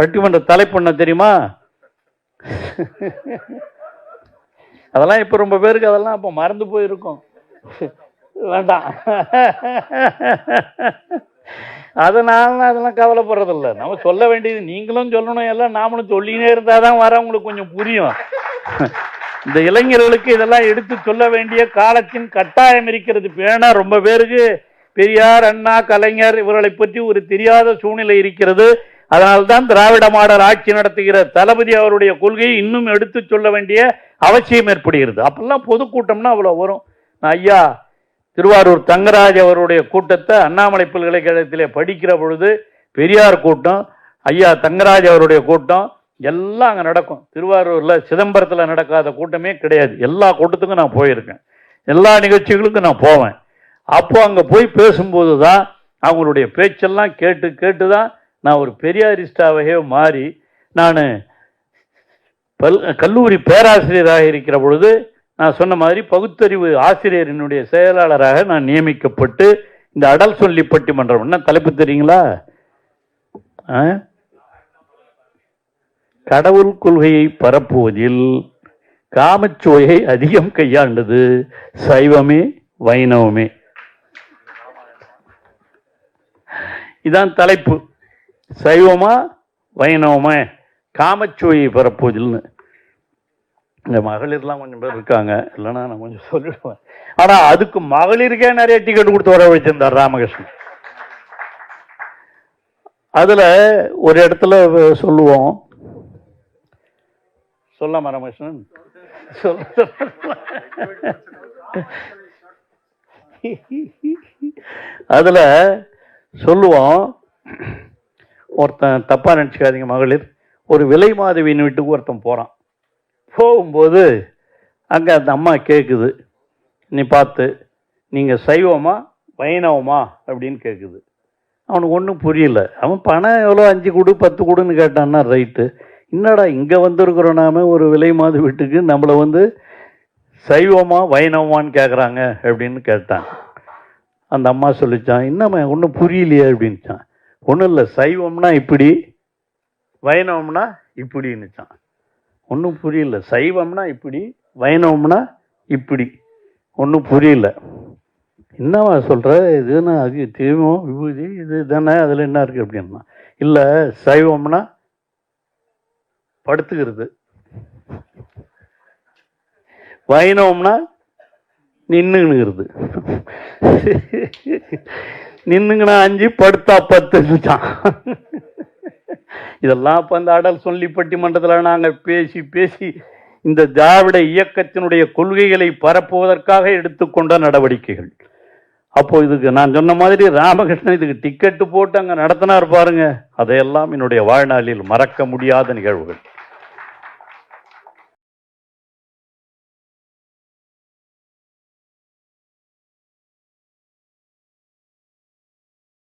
பட்டிமன்ற தலைப்பு என்ன தெரியுமா? அதெல்லாம் இப்போ ரொம்ப பேருக்கு அதெல்லாம் இப்போ மறந்து போயிருக்கும். வேண்டாம். அதனால நான் அதெல்லாம் கவலைப்படுறதில்ல. நம்ம சொல்ல வேண்டியது நீங்களும் சொல்லணும் எல்லாம் நாமளும் சொல்லினே இருந்தால் தான் வர உங்களுக்கு கொஞ்சம் புரியும். இந்த இளைஞர்களுக்கு இதெல்லாம் எடுத்து சொல்ல வேண்டிய காலத்தின் கட்டாயம் இருக்கிறது. பேனா ரொம்ப பேருக்கு பெரியார் அண்ணா கலைஞர் இவர்களை பற்றி ஒரு தெரியாத சூழ்நிலை இருக்கிறது. அதனால்தான் திராவிட மாடல் ஆட்சி நடத்துகிற தளபதி அவருடைய கொள்கையை இன்னும் எடுத்து சொல்ல வேண்டிய அவசியம் ஏற்படுகிறது. அப்பெல்லாம் பொதுக்கூட்டம்னா அவ்வளோ வரும். நான் ஐயா திருவாரூர் தங்கராஜ் அவருடைய கூட்டத்தை அண்ணாமலை பல்கலைக்கழகத்திலே படிக்கிற பொழுது பெரியார் கூட்டம் ஐயா தங்கராஜ் அவருடைய கூட்டம் எல்லாம் அங்கே நடக்கும். திருவாரூரில் சிதம்பரத்தில் நடக்காத கூட்டமே கிடையாது. எல்லா கூட்டத்துக்கும் நான் போயிருக்கேன். எல்லா நிகழ்ச்சிகளுக்கும் நான் போவேன். அப்போது அங்கே போய் பேசும்போது தான் அவங்களுடைய பேச்செல்லாம் கேட்டு கேட்டு தான் நான் ஒரு பெரியாரிஸ்டாகவே மாறி நான் பல் கல்லூரி பேராசிரியராக இருக்கிற பொழுது நான் சொன்ன மாதிரி பகுத்தறிவு ஆசிரியரினுடைய செயலாளராக நான் நியமிக்கப்பட்டு இந்த அடல் சொல்லி பட்டிமன்றம். என்ன தலைப்பு தெரியுங்களா? ஆ? கடவுள் கொள்கையை பரப்புவதில் காமச்சுவையை அதிகம் கையாண்டது சைவமே வைணவமே. இதான் தலைப்பு. சைவமா வைணவமா? காமச்சுவையை பரப்புவதில்னு இந்த மகளிர்லாம் கொஞ்சம் பேர் இருக்காங்க. இல்லைன்னா நான் கொஞ்சம் சொல்லிடுவேன். ஆனா அதுக்கு மகளிருக்கே நிறைய டிக்கெட் கொடுத்து வர வச்சிருந்தார் ராமகிருஷ்ணன். அதுல ஒரு இடத்துல சொல்லுவோம். சொல்லாம ராமகிருஷ்ணன்? சொல்ல அதுல சொல்லுவோம். ஒருத்தன் தப்பாக நினச்சிக்காதீங்க மகளிர். ஒரு விலை மாதவியின் வீட்டுக்கு ஒருத்தன் போகிறான் போகும்போது அங்கே அந்த அம்மா கேட்குது நீ பார்த்து நீங்கள் சைவமா வைணவமா அப்படின்னு கேட்குது அவனுக்கு ஒன்றும் புரியல. அவன் பணம் எவ்வளோ அஞ்சு கொடு பத்து கொடுன்னு கேட்டான்னா ரைட்டு. என்னடா இங்கே வந்திருக்கிறோம் நாம? ஒரு விலை மாது வீட்டுக்கு நம்மளை வந்து சைவமா வைணவமான்னு கேட்குறாங்க அப்படின்னு கேட்டான். அந்த அம்மா சொல்லிச்சான் இன்னும் ஒன்றும் புரியலையே அப்படின்ச்சான் ஒன்றும் இல்லை சைவம்னா இப்படி வைணவம்னா இப்படின்னுச்சான் ஒன்றும் புரியல சைவம்னா இப்படி வைணவம்னா இப்படி. ஒன்றும் புரியல. என்னவா சொல்கிற இதுன்னா அது தெய்வம் விபூதி? இது தானே? அதில் என்ன இருக்குது அப்படின்னா இல்லை சைவம்னா படுத்துக்கிறது. வைணவம்னா நின்னுங்கிறது நின்னுங்கனா அஞ்சு படுத்தா பத்துச்சான் இதெல்லாம் இப்போ அந்த அடல் சொல்லிப்பட்டி மன்றத்தில் நாங்கள் பேசி பேசி இந்த திராவிட இயக்கத்தினுடைய கொள்கைகளை பரப்புவதற்காக எடுத்துக்கொண்ட நடவடிக்கைகள். அப்போ இதுக்கு நான் சொன்ன மாதிரி ராமகிருஷ்ணன் இதுக்கு டிக்கெட்டு போட்டு அங்கே நடத்தினார் பாருங்க. அதையெல்லாம் என்னுடைய வாழ்நாளில் மறக்க முடியாத நிகழ்வுகள்.